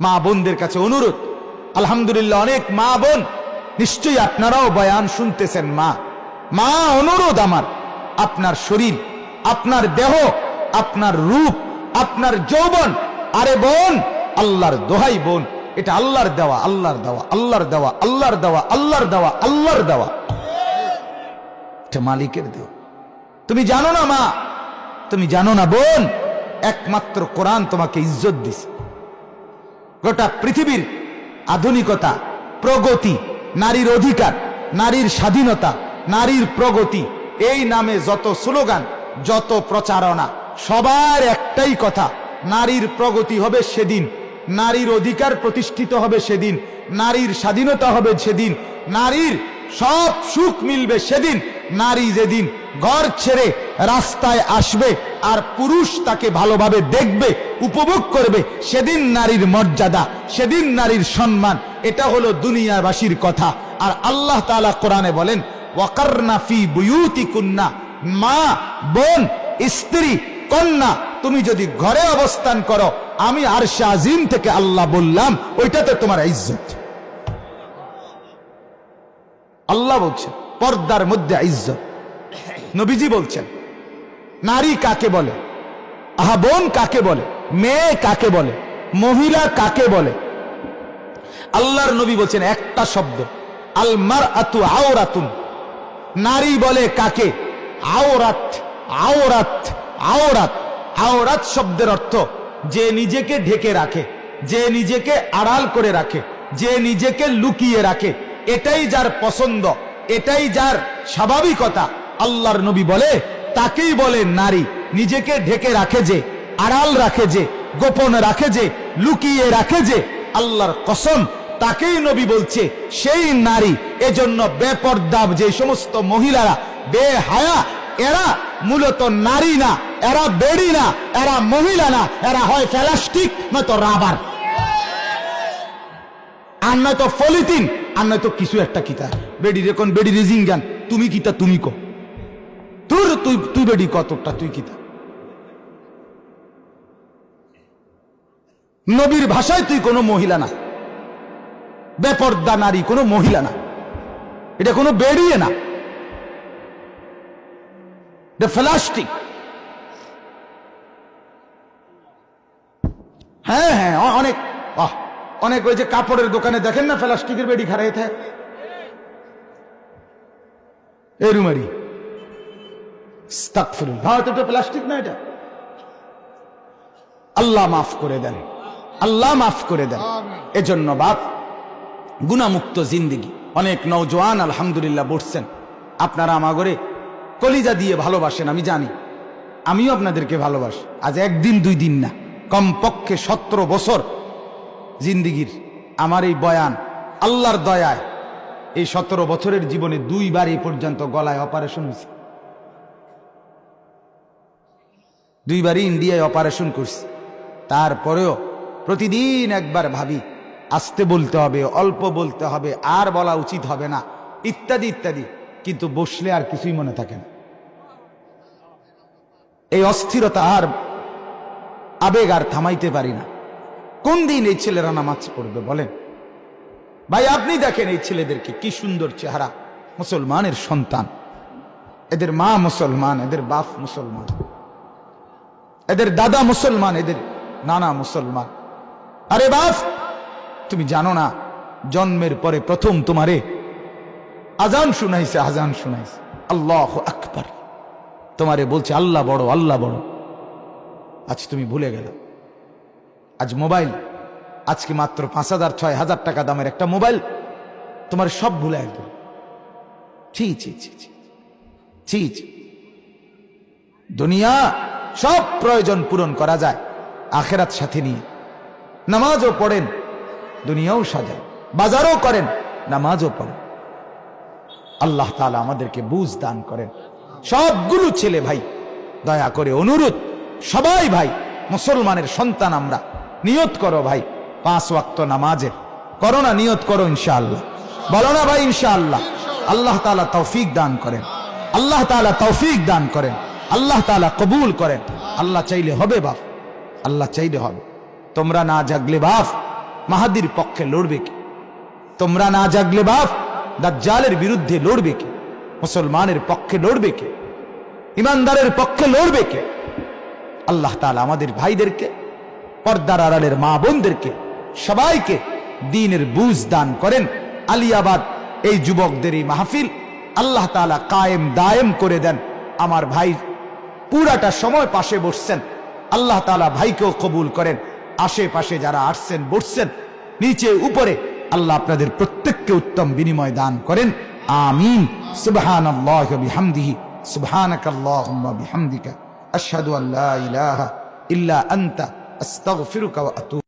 মা বোনদের কাছে অনুরোধ। আলহামদুলিল্লাহ অনেক মা বোন। নিশ্চয়ই আপনারাও বয়ান শুনতেছেন, মা। মা, অনুরোধ আমার। আপনার শরীর, আপনার দেহ, আপনার রূপ, আপনার যৌবন। আরে বোন, আল্লাহর দোহাই বোন। এটা আল্লাহর দেওয়া আল্লাহর দেওয়া আল্লাহর দেওয়া আল্লাহর দেওয়া আল্লাহর দেওয়া আল্লাহর দেওয়া। এটা মালিকের দেওয়া তুমি জানো না, মা? তুমি জানো না, বোন? একমাত্র কোরআন তোমাকে ইজ্জত দিছে। গোটা পৃথিবীর আধুনিকতা, প্রগতি, নারীর অধিকার, নারীর স্বাধীনতা, নারীর প্রগতি, এই নামে যত স্লোগান, যত প্রচারণা, সবার একটাই কথা, নারীর প্রগতি হবে সেদিন, নারীর অধিকার প্রতিষ্ঠিত হবে সেদিন, নারীর স্বাধীনতা হবে সেদিন, নারীর সব সুখ মিলবে সেদিন, নারী যেদিন ঘর ছেড়ে রাস্তায় আসবে আর পুরুষ তাকে ভালোভাবে দেখবে, উপভোগ করবে, সেদিন নারীর মর্যাদা, সেদিন নারীর সম্মান, এটা হলো দুনিয়াবাসীর কথা। আর আল্লাহ তাআলা কোরআনে বলেন, ওয়াকারনা ফি বুয়ুতিকুন্না, মা, বোন, স্ত্রী, কন্যা, তুমি যদি ঘরে অবস্থান করো, আমি আর আজিম থেকে আল্লাহ বললাম, ওইটাতে তোমার ইজ্জত। আল্লাহ বলছেন, পর্দার মধ্যে ইজ্জত। নবীজি বলছেন নারী কাকে বলে? আহা, বোন কাকে বলে? মেয়ে কাকে বলে? মহিলা কাকে বলে? আল্লাহর নবী বলছেন একটা শব্দ আলমার আতু আওরাতুন। নারী বলে কাকে? আওরাত আওরাত আওরাত। আওরাত শব্দের অর্থ যে নিজেকে ঢেকে রাখে, যে নিজেকে আড়াল করে রাখে, যে নিজেকে লুকিয়ে রাখে। এটাই যার পছন্দ, এটাই যার স্বাভাবিকতা। আল্লাহর নবী বলে তাকেই বলে নারী। নিজেকে ঢেকে রাখে যে, আড়াল রাখে যে, গোপন রাখে যে, লুকিয়ে রাখে যে, আল্লাহর কসম, তাকেই নবী বলছে, সেই নারী। এজন্য বেপর্দা যে সমস্ত মহিলারা, বেহায়া, এরা মূলত নারী না, এরা বেড়ি না, এরা মহিলা না, এরা হয় প্লাস্টিক, নয়তো রাবার। আর নয়তো ফলিতিন আর নয়তো কিছু একটা কিতা বেডি রেখন বেডি রেজিং গান। তুমি কিতা তুমি কো। তুই তুই বেডি কতটা? তুই কিতা নবীর ভাষায় তুই কোনো মহিলা না। বেপর্দা নারী কোনো মহিলা না। এটা কোনো বেরিয়ে না। এটা প্লাস্টিক হ্যাঁ হ্যাঁ অনেক অনেক ওই যে কাপড়ের দোকানে দেখেন না প্লাস্টিকের বেডি খারাই এই হ্যাঁ এটা প্লাস্টিক না এটা? আল্লাহ মাফ করে দেন। আল্লাহ মাফ করে দেন। এজন্য বাপ গুণামুক্ত জিন্দিগি। অনেক নৌজওয়ান আলহামদুলিল্লাহ বসছেন। আপনারা আমাগরে কলিজা দিয়ে ভালোবাসেন আমি জানি। আমিও আপনাদেরকে ভালোবাসি। আজ একদিন দুই দিন না। কমপক্ষে সতেরো বছর জিন্দিগির আমার এই বয়ান আল্লাহর দয়ায় এই সতেরো বছরের জীবনে দুইবার এই পর্যন্ত গলায় অপারেশন হয়েছে। দুইবারই ইন্ডিয়ায় অপারেশন করছি। তারপরেও প্রতিদিন একবার ভাবি, আসতে বলতে হবে, অল্প বলতে হবে, আর বলা উচিত হবে না, ইত্যাদি ইত্যাদি। কিন্তু বসলে আর কিছুই মনে থাকে না। এই অস্থিরতা আর আবেগ আর থামাইতে পারি না। কোন দিন এই ছেলেরা নামাজ পড়বে বলেন? ভাই, আপনি দেখেন এই ছেলেদেরকে কি সুন্দর চেহারা। মুসলমানের সন্তান। এদের মা মুসলমান, এদের বাপ মুসলমান। এদের দাদা মুসলমান, এদের নানা মুসলমান। আরে বাপ, তুমি জানো না, জন্মের পরে প্রথম তোমারে আজান শুনাইছে আজান শুনাইছে। আল্লাহ আকবার। তোমারে বলছে, আল্লাহ বড় আল্লাহ বড়। আজ তুমি ভুলে গেল। আজ মোবাইল, আজকে মাত্র পাঁচ হাজার, ছয় হাজার টাকা দামের একটা মোবাইল, তোমার সব ভুলে একদম ছি ছি ছি ছি ছি। দুনিয়া সব প্রয়োজন পূরণ করা যায়। আখেরাত সাথে নিয়ে। নামাজও পড়েন, দুনিয়াও সাজান, বাজারও করেন, নামাজও পড়েন। আল্লাহ তাআলা আমাদেরকে বুঝ দান করেন। সবগুলো ছেলে ভাই, দয়া করে অনুরোধ, সবাই ভাই, মুসলমানের সন্তান আমরা, নিয়ত করো ভাই, পাঁচ ওয়াক্ত নামাজের করো না নিয়ত করো ইনশাআল্লাহ। বলো না ভাই, ইনশাআল্লাহ। আল্লাহ তাআলা তৌফিক দান করেন। আল্লাহ তাআলা তৌফিক দান করেন। আল্লাহ তাআলা কবুল করেন। আল্লাহ চাইলে হবে বাপ, আল্লাহ চাইলে হবে। তোমরা না জাগলে বাপ, মাহাদির পক্ষে লড়বে কে? তোমরা না জাগলে বাপ, দাজ্জালের বিরুদ্ধে লড়বে কে? মুসলমানের পক্ষে লড়বে কে? ইমানদারের পক্ষে লড়বে কে? আল্লাহ তালা আমাদের ভাইদেরকে, পর্দার আড়ালের মা বোনদেরকে, সবাইকে দিনের বুঝ দান করেন। আলিয়াবাদ, এই যুবকদের এই মাহফিল আল্লাহ তালা কায়েম দায়েম করে দেন। আমার ভাই পুরাটা সময় পাশে বসছেন। আল্লাহ তালা ভাইকেও কবুল করেন। আশেপাশে যারা আসছেন, বসছেন, নিচে, উপরে, আল্লাহ আপনাদের প্রত্যেককে উত্তম বিনিময় দান করেন। আমিন। সুবহান আল্লাহ বিহামদিহি। সুবহানাকাল্লাহুম্মা বিহামদিকা। আশহাদু আল্লা